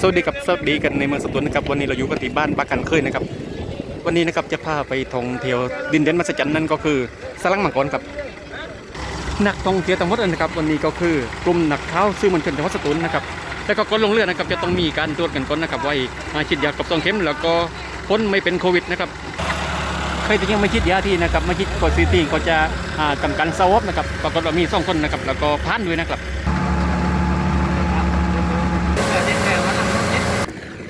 สวัสดีครับสวัสดีกันในเมืองสตูลนะครับวันนี้เราอยู่กันที่บ้านปากันเคยนะครับ วันนี้นะครับจะพาไปท่องเที่ยวดินแดนมหัศจรรย์นั่นก็คือสลังมังกรครับนักท่องเที่ยวทั้งหมดนะครับ วันนี้ก็คือกลุ่มนักเท้าซื้อมวลชนจังหวัดสตูลนะครับแล้วก็ก่อนลงเรือนะครับจะต้องมีการตรวจกันก่อนนะครับว่าอาฉีดยากับต้องเข็มแล้วก็พ้นไม่เป็นโควิดนะครับใครที่ยังไม่ฉีดยาที่นะครับไม่ฉีดกดซีตีก็จะทำการสวอปนะครับปรากฏว่ามีสองคนนะครับแล้วก็ผ่านด้วยนะครับ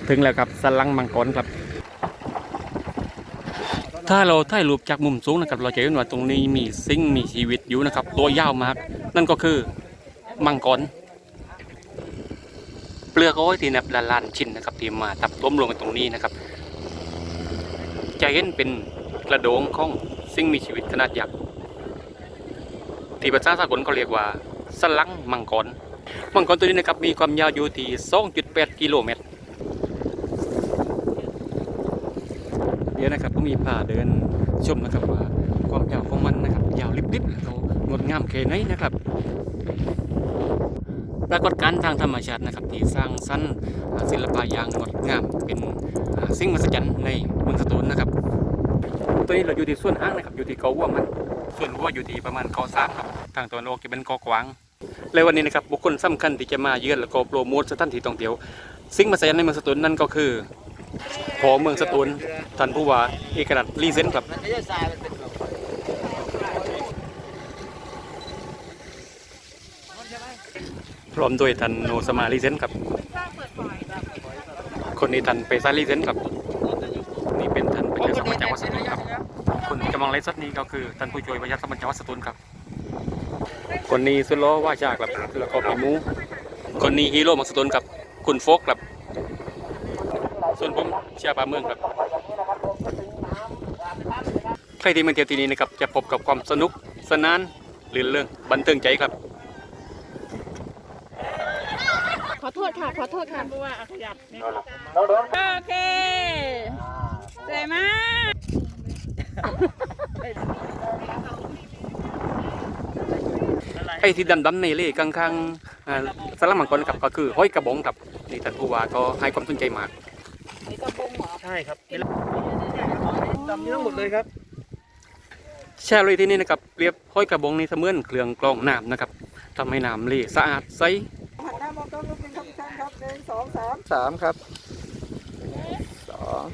ถึงแล้วครับสลังมังกรครับ ถ้าเราถ่ายรูปจากมุมสูงนะครับเราจะเห็นว่าตรงนี้มีสิ่งมีชีวิตอยู่นะครับ ตัวยาวมาก นั่นก็คือมังกรเปลือกอ้อยที่นับล้านชิ้นนะครับที่มาทับรวมรวมกันตรงนี้นะครับจะเห็นเป็นกระโดงของสิ่งมีชีวิตขนาดยักษ์ที่ภาษาสากลเขาเรียกว่าสลังมังกรมังกรตัวนี้นะครับมีความยาวอยู่ที่2.8กิโลเมตร เดี๋ยวนะครับก็มีพาเดินชมนะครับว่าความยาวของมันนะครับ ยาวลิบๆแล้วก็งดงามแค่ไหนนะครับ ปรากฏการณ์ทางธรรมชาตินะครับ ที่สร้างสรรค์ศิลปะอย่างงดงามเป็นสิ่งมหัศจรรย์ในเมืองสตูลนะครับตัวนี้เราอยู่ที่ส่วนห้างนะครับ อยู่ที่เกาวัวมัน ส่วนวัวอยู่ที่ประมาณเกาสามครับทางตะวันออกจะเป็นเกาะกวางและวันนี้นะครับบุคคลสำคัญที่จะมาเยือนแล้วก็โปรโมทสถานที่ท่องเที่ยวสิ่งมหัศจรรย์ในเมืองสตูลนั่นก็คือ พอเมืองสตูลท่านผู้ว่าเอกนัทลีเซนครับพร้อมด้วยท่านโนสมาลีเซนครับ คนนี้ท่านเปซาลีเซนครับ นี่เป็นท่านประชาสัมพันธ์จังหวัดสตูลครับคนที่กำลังไลฟ์สดนี้ก็คือท่านผู้ช่วยประชาสัมพันธ์จังหวัดสตูลครับ คนนี้สุดล้อว่าจากครับแล้วก็ปีหมูคนนี้ฮีโร่เมังสตูลครับคุณโฟกครับ ส่วนผมเชียร์ปลาเมืองครับใครที่มาเที่ยวที่นี่นะครับจะพบกับความสนุกสนานลื่นเรื่องบันเทิงใจครับ ขอโทษค่ะ ขอโทษค่ะผู้ว่าขยับนี่โอเคสวยมากไอ้ที่ดำๆในเล่ข้างๆอ่าสลังมังกรครับก็คือห้อยกระบองครับนี่ท่านผู้ว่าก็ให้ความสนใจมาก ใช่ครับนี่แหละดำนี่ทั้งหมดเลยครับแช่เลยที่นี่นะครับเปรียบห้อยกระบองนี่เสมือนเครื่องกรองน้ำนะครับทำให้น้ำเล่สะอาดใสหันหน้ามองกล้องรูปหนึ่งครับทุกท่านครับหนึ่งสองสามสามครับสอง